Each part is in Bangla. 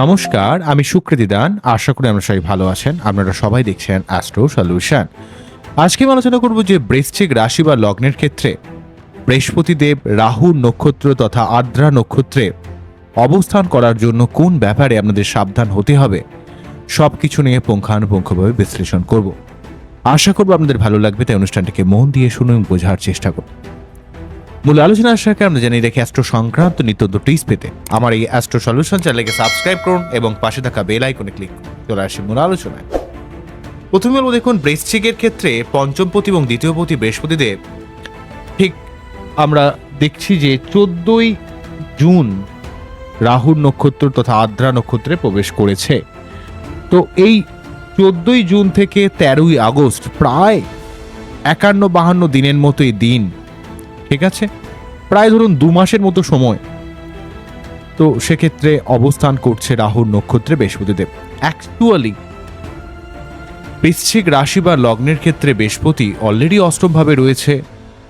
নমস্কার, আমি সুকৃতি দান। আশা করি আমরা সবাই ভালো আছেন। আপনারা সবাই দেখছেন অ্যাস্ট্রো সলিউশন আজকে আমি আলোচনা করব যে বৃশ্চিক রাশি বা লগ্নের ক্ষেত্রে বৃহস্পতিদেব, রাহু নক্ষত্র তথা আদ্রা নক্ষত্রে অবস্থান করার জন্য কোন ব্যাপারে আপনাদের সাবধান হতে হবে সব কিছু নিয়ে পুঙ্খানুপুঙ্খভাবে বিশ্লেষণ করব। আশা করব আপনাদের ভালো লাগবে, তাই অনুষ্ঠানটিকে মন দিয়ে শুনুন বোঝার চেষ্টা করুন। মূল আলোচনা আগে আমরা জানি রেখে অ্যাস্ট্রো সংক্রান্ত নিত্য টিপস পেতে আমার এই অ্যাস্ট্রো সলিউশন চ্যানেলকে সাবস্ক্রাইব করুন এবং পাশে থাকা বেল আইকনে ক্লিক করুন। চলে আসি মূল আলোচনায়। প্রথমে বলব দেখুন, বৃশ্চিকের ক্ষেত্রে পঞ্চমপতি এবং দ্বিতীয়পতি বৃহস্পতিদেব, ঠিক আমরা দেখছি যে চোদ্দই জুন রাহুর নক্ষত্র তথা আদ্রা নক্ষত্রে প্রবেশ করেছে। তো এই চোদ্দই জুন থেকে তেরোই আগস্ট, প্রায় একান্ন বাহান্ন দিনের মতোই দিন, ঠিক আছে? প্রায় ধরুন দু মাসের মতো সময়। তো সেক্ষেত্রে অবস্থান করছে রাহুর নক্ষত্রে বৃহস্পতিদেব। অ্যাকচুয়ালি বৃশ্চিক রাশি বা লগ্নের ক্ষেত্রে বৃহস্পতি অলরেডি অষ্টমভাবে রয়েছে,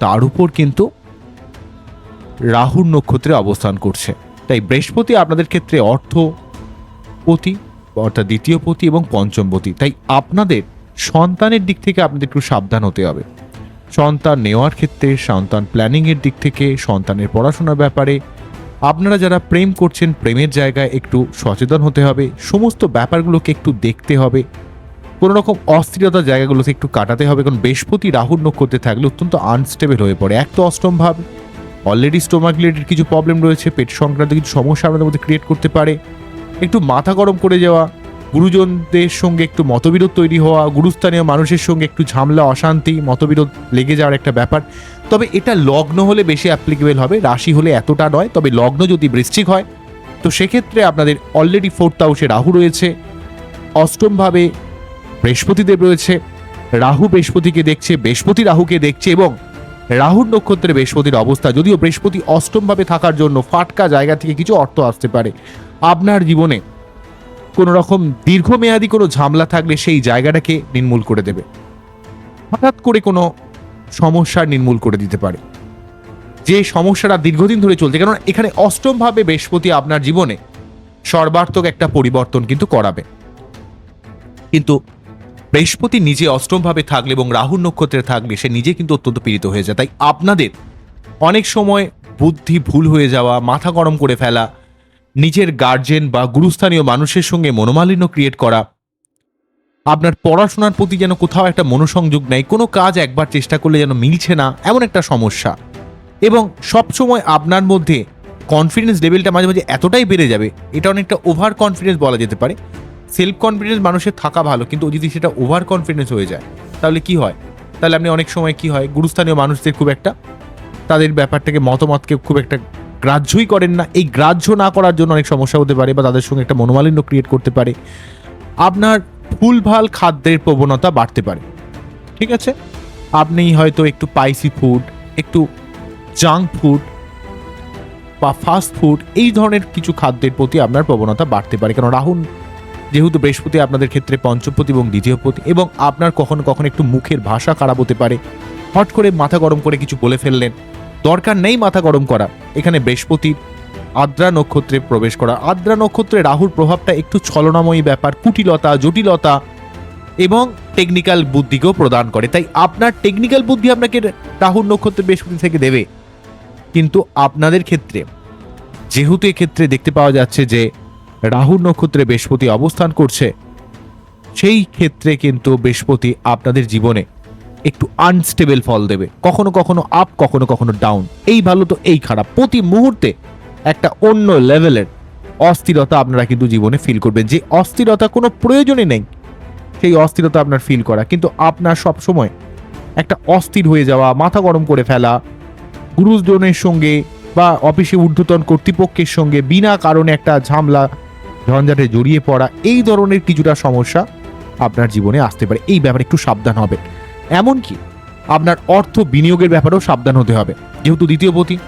তার উপর কিন্তু রাহুর নক্ষত্রে অবস্থান করছে। তাই বৃহস্পতি আপনাদের ক্ষেত্রে অর্থ পতি অর্থাৎ দ্বিতীয় পতি এবং পঞ্চম পতি। তাই আপনাদের সন্তানের দিক থেকে আপনাদের একটু সাবধান হতে হবে। সন্তান নেওয়ার ক্ষেত্রে, সন্তান প্ল্যানিংয়ের দিক থেকে, সন্তানের পড়াশোনার ব্যাপারে আপনারা যারা প্রেম করছেন, প্রেমের জায়গায় একটু সচেতন হতে হবে। সমস্ত ব্যাপারগুলোকে একটু দেখতে হবে। কোনো রকম অস্থিরতা জায়গাগুলোকে একটু কাটাতে হবে। কারণ বৃহস্পতি রাহুর নক্ষত্রে থাকলে অত্যন্ত আনস্টেবল হয়ে পড়ে। এক তো অষ্টম ভাব অলরেডি স্টোমাক রিলেটেড কিছু প্রবলেম রয়েছে, পেট সংক্রান্ত কিছু সমস্যা আপনাদের মধ্যে ক্রিয়েট করতে পারে। একটু মাথা গরম করে যাওয়া, গুরুজনদের সঙ্গে একটু মতবিরোধ তৈরি হওয়া, গুরুস্থানীয় মানুষের সঙ্গে একটু ঝামেলা, অশান্তি, মতবিরোধ লেগে যাওয়ার একটা ব্যাপার। তবে এটা লগ্ন হলে বেশি অ্যাপ্লিকেবল হবে, রাশি হলে এতটা নয়, তবে লগ্ন যদি বৃশ্চিক হয়, তো সেক্ষেত্রে আপনাদের অলরেডি ফোর্থ হাউসে রাহু রয়েছে, অষ্টমভাবে বৃহস্পতিদেব রয়েছে, রাহু বৃহস্পতিকে দেখছে, বৃহস্পতি রাহুকে দেখছে এবং রাহুর নক্ষত্রে বৃহস্পতির অবস্থা, যদিও বৃহস্পতি অষ্টমভাবে থাকার জন্য ফাটকা জায়গা থেকে কিছু অর্থ আসতে পারে। আপনার জীবনে কোনো রকম দীর্ঘমেয়াদী কোনো ঝামেলা থাকলে সেই জায়গাটাকে নির্মূল করে দেবে। হঠাৎ করে কোনো সমস্যার নির্মূল করে দিতে পারে। যে সমস্যাটা দীর্ঘদিন ধরে চলছে কারণ এখানে অষ্টমভাবে বৃহস্পতি আপনার জীবনে সর্বার্থক একটা পরিবর্তন কিন্তু করাবে। কিন্তু বৃহস্পতি নিজে অষ্টমভাবে থাকলে এবং রাহুর নক্ষত্রে থাকলে সে নিজে কিন্তু অত্যন্ত পীড়িত হয়ে যায়। তাই আপনাদের অনেক সময় বুদ্ধি ভুল হয়ে যাওয়া, মাথা গরম করে ফেলা নিজের গার্জেন বা গুরুস্থানীয় মানুষের সঙ্গে মনোমালিন্য ক্রিয়েট করা। আপনার পড়াশোনার প্রতি যেন কোথাও একটা মনোসংযোগ নেই, কোনো কাজ একবার চেষ্টা করলে যেন মিলছে না, এমন একটা সমস্যা। এবং সবসময় আপনার মধ্যে কনফিডেন্স লেভেলটা মাঝে মাঝে এতটাই বেড়ে যাবে, এটা অনেকটা ওভার কনফিডেন্স বলা যেতে পারে। সেলফ কনফিডেন্স মানুষের থাকা ভালো, কিন্তু যদি সেটা ওভার কনফিডেন্স হয়ে যায়, তাহলে কি হয়? তাহলে আপনি অনেক সময় কি হয়? গুরুস্থানীয় মানুষদের খুব একটা, তাদের ব্যাপারটাকে মতামতকে খুব একটা গ্রাহ্যই করেন না। এই গ্রাহ্য না করার জন্য অনেক সমস্যা হতে পারে বা তাদের সঙ্গে একটা মনোমালিন্য ক্রিয়েট করতে পারে। আপনার ভুলভাল খাদ্যের প্রবণতা বাড়তে পারে। ঠিক আছে? আপনি হয়তো একটু স্পাইসি ফুড একটু জাঙ্ক ফুড বা ফাস্ট ফুড এই ধরনের কিছু খাদ্যের প্রতি আপনার প্রবণতা বাড়তে পারে। কারণ রাহুল, যেহেতু বৃহস্পতি আপনাদের ক্ষেত্রে পঞ্চমপতি এবং দ্বিতীয়পতি এবং আপনার কখনো কখনো একটু মুখের ভাষা খারাপ হতে পারে। হট করে মাথা গরম করে কিছু বলে ফেললেন। দরকার নেই মাথা গরম করা। এখানে বৃহস্পতির আদ্রা নক্ষত্রে প্রবেশ করা। আদ্রা নক্ষত্রে রাহুর প্রভাবটা একটু ছলনাময়ী ব্যাপার, কুটিলতা, জটিলতা এবং টেকনিক্যাল বুদ্ধিকেও প্রদান করে। তাই আপনার টেকনিক্যাল বুদ্ধি আপনাকে রাহুর নক্ষত্রে বৃহস্পতি থেকে দেবে। কিন্তু আপনাদের ক্ষেত্রে, যেহেতু এক্ষেত্রে দেখতে পাওয়া যাচ্ছে যে রাহুর নক্ষত্রে বৃহস্পতি অবস্থান করছে, সেই ক্ষেত্রে কিন্তু বৃহস্পতি আপনাদের জীবনে একটু আনস্টেবল ফল দেবে। কখনো কখনো আপ কখনো কখনো ডাউন এই ভালো তো এই খারাপ। প্রতি মুহূর্তে একটা অন্য লেভেলের অস্থিরতা আপনারা কিন্তু জীবনে ফিল করবেন। যে অস্থিরতা কোনো প্রয়োজনই নেই, সেই অস্থিরতা আপনার ফিল করা। কিন্তু আপনার সব সময় একটা অস্থির হয়ে যাওয়া, মাথা গরম করে ফেলা, গুরুজনের সঙ্গে বা অফিসে ঊর্ধ্বতন কর্তৃপক্ষের সঙ্গে বিনা কারণে একটা ঝামলা, ঝঞ্ঝাটে জড়িয়ে পড়া, এই ধরনের কিছুটা সমস্যা আপনার জীবনে আসতে পারে। এই ব্যাপারে একটু সাবধান হবেন। এমনকি আপনার অর্থ বিনিয়োগের ব্যাপারেও সাবধান হতে হবে। যেহেতু দ্বিতীয় পতি,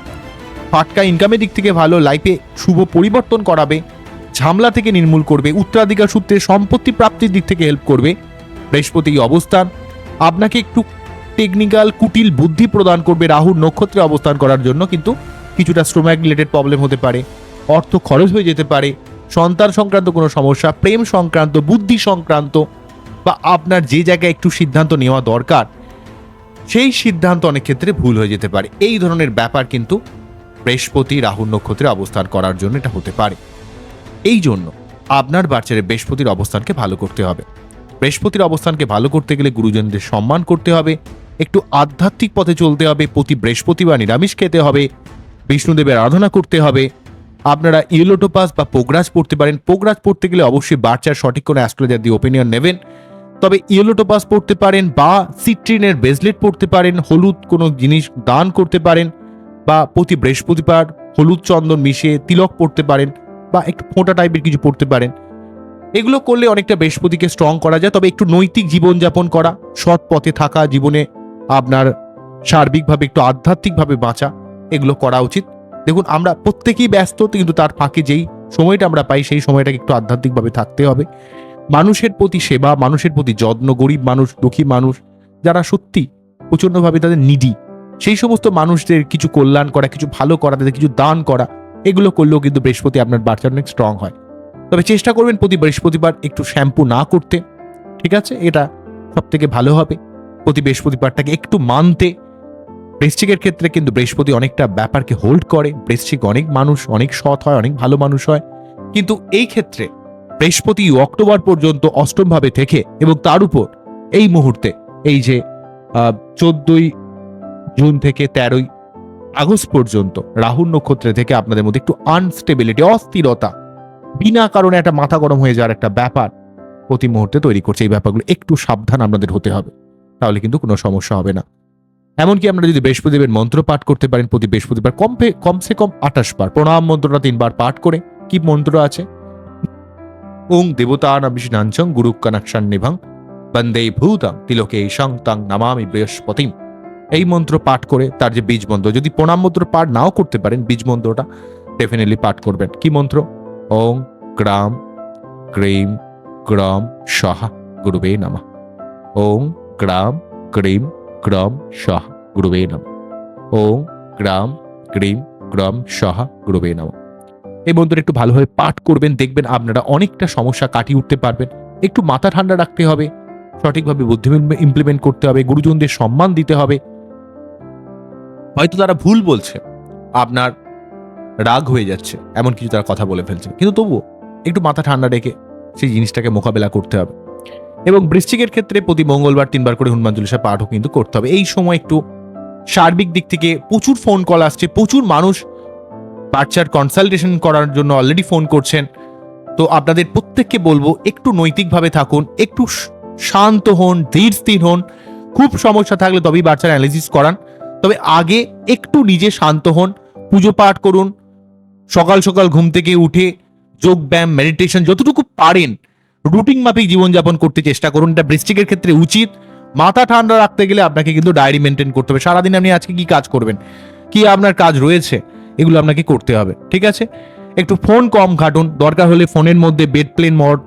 ফাটকা ইনকামের দিক থেকে ভালো লাইফে শুভ পরিবর্তন করাবে, ঝামলা থেকে নির্মূল করবে, উত্তরাধিকার সূত্রে সম্পত্তি প্রাপ্তির দিক থেকে হেল্প করবে। বৃহস্পতি অবস্থান? আপনাকে একটু টেকনিক্যাল কুটিল বুদ্ধি প্রদান করবে রাহুর নক্ষত্রে অবস্থান করার জন্য, কিন্তু কিছুটা স্টোম্যাক রিলেটেড প্রবলেম হতে পারে, অর্থ খরচ হয়ে যেতে পারে, সন্তান সংক্রান্ত কোনো সমস্যা, প্রেম সংক্রান্ত, বুদ্ধি সংক্রান্ত বা আপনার যে জায়গায় একটু সিদ্ধান্ত নেওয়া দরকার, সেই সিদ্ধান্ত অনেক ক্ষেত্রে ভুল হয়ে যেতে পারে। এই ধরনের ব্যাপার কিন্তু বৃহস্পতি, রাহুর নক্ষত্রে অবস্থান করার জন্য এটা হতে পারে। এই জন্য আপনার বাচ্চারে বৃহস্পতির অবস্থানকে ভালো করতে হবে। বৃহস্পতির অবস্থানকে ভালো করতে গেলে গুরুজনদের সম্মান করতে হবে, একটু আধ্যাত্মিক পথে চলতে হবে, প্রতি বৃহস্পতি বা নিরামিষ খেতে হবে, বিষ্ণুদেবের আরাধনা করতে হবে। আপনারা ইয়েলোটোপাস বা পোগরাজ পড়তে পারেন। পোগরাজ পড়তে গেলে অবশ্যই বাচ্চার সঠিক কোনো অ্যাস্ট্রোলজার দিয়ে ওপিনিয়ন নেবেন। তবে ইয়েলোটোপাস পড়তে পারেন বা সিট্রিনের ব্রেসলেট পড়তে পারেন, হলুদ কোনো জিনিস দান করতে পারেন বা প্রতি বৃহস্পতিবার হলুদ চন্দন মিশিয়ে তিলক পড়তে পারেন বা একটু ফোঁটা টাইপের কিছু পড়তে পারেন। এগুলো করলে অনেকটা বৃহস্পতিকে স্ট্রং করা যায়, তবে একটু নৈতিক জীবনযাপন করা, সৎ পথে থাকা, জীবনে আপনার সার্বিকভাবে একটু আধ্যাত্মিকভাবে বাঁচা, এগুলো করা উচিত। দেখুন, আমরা প্রত্যেকেই ব্যস্ত, কিন্তু তার ফাঁকে যেই সময়টা আমরা পাই, সেই সময়টাকে একটু আধ্যাত্মিকভাবে থাকতে হবে। মানুষের প্রতি সেবা, মানুষের প্রতি যত্ন, গরিব মানুষ, দুঃখী মানুষ, যারা সত্যি প্রচণ্ডভাবে তাদের নিডি সেই সমস্ত মানুষদের কিছু কল্যাণ করা, কিছু ভালো করা, তাদের কিছু দান করা, এগুলো করলেও কিন্তু বৃহস্পতি আপনার বাচ্চা অনেক স্ট্রং হয়। তবে চেষ্টা করবেন প্রতি বৃহস্পতিবার একটু শ্যাম্পু না করতে, ঠিক আছে? এটা সব থেকে ভালো হবে। প্রতি বৃহস্পতিবারটাকে একটু মানতে, বৃশ্চিকের ক্ষেত্রে কিন্তু বৃহস্পতি অনেকটা ব্যাপারকে হোল্ড করে। বৃশ্চিক অনেক মানুষ, অনেক সৎ হয়, অনেক ভালো মানুষ হয়। কিন্তু এই ক্ষেত্রে বৃহস্পতি অক্টোবর পর্যন্ত অষ্টম ভাবে থেকে এবং তার উপর এই মুহূর্তে, এই যে চোদ্দই জুন থেকে তেরোই আগস্ট পর্যন্ত রাহুল নক্ষত্রে থেকে আপনাদের মধ্যে একটু আনস্টেবিলিটি অস্থিরতা, বিনা কারণে একটা মাথা গরম হয়ে যাওয়ার একটা ব্যাপার প্রতি মুহূর্তে তৈরি করছে এই ব্যাপারগুলো। একটু সাবধান আপনাদের হতে হবে, তাহলে কিন্তু কোনো সমস্যা হবে না। এমনকি আপনারা যদি বৃহস্পতিদেবের মন্ত্র পাঠ করতে পারেন, প্রতি বৃহস্পতিবার কমপে, কমসে কম আঠাশ বার, প্রণাম মন্ত্রটা তিনবার পাঠ করে কি মন্ত্র আছে? ওং দেবতা নাবিষ্ণাঞ্চং গুরু কানাক্ষান নিভাং বন্দে ভূতাং তিলকে ঈশাং তাং নামামি বৃহস্পতিম এই মন্ত্র পাঠ করে তার যে বীজ মন্ত্র, যদি প্রণাম মন্ত্র পাঠ নাও করতে পারেন, বীজ মন্ত্রটা ডেফিনেটলি পাঠ করবেন। কি মন্ত্র? ওং গ্রাম ক্রিম গ্রাম সাহা গুরুবে নামা। ওং গ্রাম ক্রিম গ্রাম সাহা গুরুবে নামা। ওং গ্রাম ক্রিম গ্রাম সাহা গুরুবে নামা। এই মন্ত্র একটু ভালোভাবে পাঠ করবেন, দেখবেন আপনারা অনেকটা সমস্যা কাটিয়ে উঠতে পারবেন। একটু মাথা ঠান্ডা রাখতে হবে, সঠিকভাবে বুদ্ধি ইমপ্লিমেন্ট করতে হবে, গুরুজনদের সম্মান দিতে হবে। হয়তো তারা ভুল বলছে, আপনার রাগ হয়ে যাচ্ছে, এমন কিছু তারা কথা বলে ফেলছে। কিন্তু তবুও একটু মাথা ঠান্ডা রেখে সেই জিনিসটাকে মোকাবেলা করতে হবে। এবং বৃশ্চিকের ক্ষেত্রে প্রতি মঙ্গলবার তিনবার করে হনুমান চল্লিশা পাঠও কিন্তু করতে হবে। এই সময় একটু সার্বিক দিক থেকে প্রচুর ফোন কল আসছে, প্রচুর মানুষ বাচ্চার কনসালটেশন করার জন্য অলরেডি ফোন করছেন। তো আপনাদের প্রত্যেককে বলব, একটু নৈতিকভাবে থাকুন, একটু শান্ত হন, ধীর স্থির হন। খুব সমস্যা থাকলে তবেই বাচ্চার অ্যানালিসিস করান। তবে আগে একটু নিজে শান্ত হন, পুজো পাঠ করুন, সকাল সকাল ঘুম থেকে উঠে যোগ ব্যায়াম মেডিটেশন যতটুকু পারেন রুটিন মাফিক জীবনযাপন করতে চেষ্টা করুন। এটা বৃষ্টিকের ক্ষেত্রে উচিত। মাথা ঠান্ডা রাখতে গেলে আপনাকে কিন্তু ডায়েরি মেনটেন করতে হবে। সারাদিন আপনি আজকে কি কাজ করবেন? কি আপনার কাজ রয়েছে? এগুলো আপনাকে করতে হবে, ঠিক আছে? একটু ফোন কম ঘাটুন, দরকার হলে ফোনের মধ্যে বেড প্লেন মোড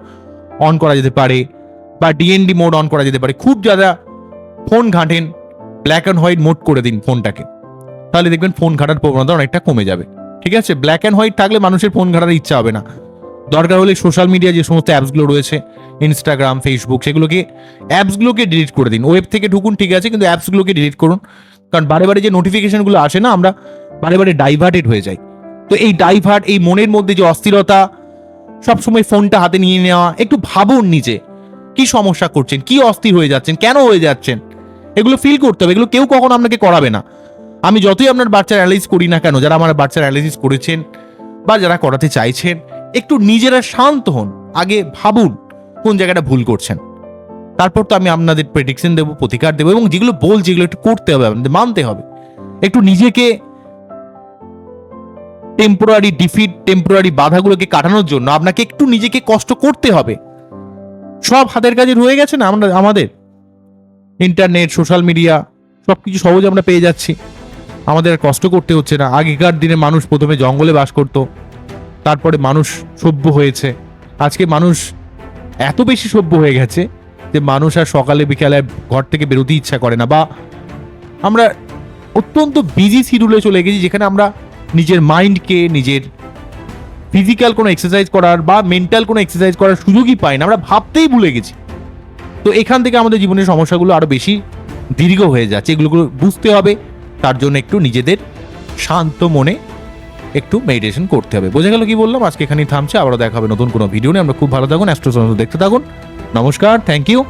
অন করা যেতে পারে বা ডিএনডি মোড অন করা যেতে পারে। খুব যারা ফোন ঘাঁটেন ব্ল্যাক অ্যান্ড হোয়াইট মোড করে দিন ফোনটাকে তাহলে দেখবেন ফোন ঘাটার প্রবণতা অনেকটা কমে যাবে, ঠিক আছে? ব্ল্যাক অ্যান্ড হোয়াইট থাকলে মানুষের ফোন ঘাটার ইচ্ছা হবে না। দরকার হলে সোশ্যাল মিডিয়া যে সমস্ত অ্যাপসগুলো রয়েছে ইনস্টাগ্রাম ফেসবুক সেগুলোকে অ্যাপসগুলোকে ডিলিট করে দিন। ওয়েব থেকে ঢুকুন, ঠিক আছে? কিন্তু অ্যাপসগুলোকে ডিলিট করুন। কারণ বারে বারে যে নোটিফিকেশনগুলো আসে না, আমরা বারে বারে ডাইভার্টেড হয়ে যায়। তো এই ডাইভার্ট এই মনের মধ্যে যে অস্থিরতা, সবসময় ফোনটা হাতে নিয়ে নেওয়া, একটু ভাবুন নিজে, কি সমস্যা করছেন, কি অস্থির হয়ে যাচ্ছেন, কেন হয়ে যাচ্ছেন, এগুলো ফিল করতে হবে, এগুলো কেউ কখনো আপনাকে করাবে না। আমি যতই আপনার বাচ্চার অ্যানালাইজ করি না কেন, যারা আমার বাচ্চার অ্যানালাইসিস করেছেন বা যারা করাতে চাইছেন, একটু নিজেরা শান্ত হন, আগে ভাবুন কোন জায়গাটা ভুল করছেন। তারপর তো আমি আপনাদের প্রেডিকশন দেবো, প্রতিকার দেবো এবং যেগুলো বল, যেগুলো একটু করতে হবে, আপনাদের মানতে হবে। একটু নিজেকে টেম্পোরারি ডিফিট টেম্পোরারি বাধাগুলোকে কাটানোর জন্য আপনাকে একটু নিজেকে কষ্ট করতে হবে। সব হাতের কাজে রয়ে গেছে না আমরা আমাদের? ইন্টারনেট সোশ্যাল মিডিয়া সব কিছু সহজ আমরা পেয়ে যাচ্ছি। আমাদের আর কষ্ট করতে হচ্ছে না। আগেকার দিনে মানুষ প্রথমে জঙ্গলে বাস করত, তারপরে মানুষ সভ্য হয়েছে। আজকে মানুষ এত বেশি সভ্য হয়ে গেছে যে মানুষ আর সকালে বিকালে ঘর থেকে বেরোতে ইচ্ছা করে না। বা আমরা অত্যন্ত বিজি শিডিউলে চলে গেছি যেখানে আমরা নিজের মাইন্ডকে নিজের ফিজিক্যাল কোনো এক্সারসাইজ করার বা মেন্টাল কোনো এক্সারসাইজ করার সুযোগই পাই না। আমরা ভাবতেই ভুলে গেছি। তো এখান থেকে আমাদের জীবনের সমস্যাগুলো আরও বেশি দীর্ঘ হয়ে যাচ্ছে। এগুলো বুঝতে হবে। তার জন্য একটু নিজেদের শান্ত মনে একটু মেডিটেশন করতে হবে। বোঝা গেল কি বললাম? আজকে এখানেই থামছে। আবারও দেখা হবে নতুন কোনো ভিডিও নিয়ে। আমরা খুব ভালো থাকুন অ্যাস্ট্রো দেখতে থাকুন। নমস্কার থ্যাংক ইউ